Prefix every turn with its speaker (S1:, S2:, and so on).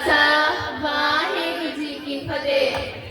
S1: Khalsa Waheguru ji Ki Fateh.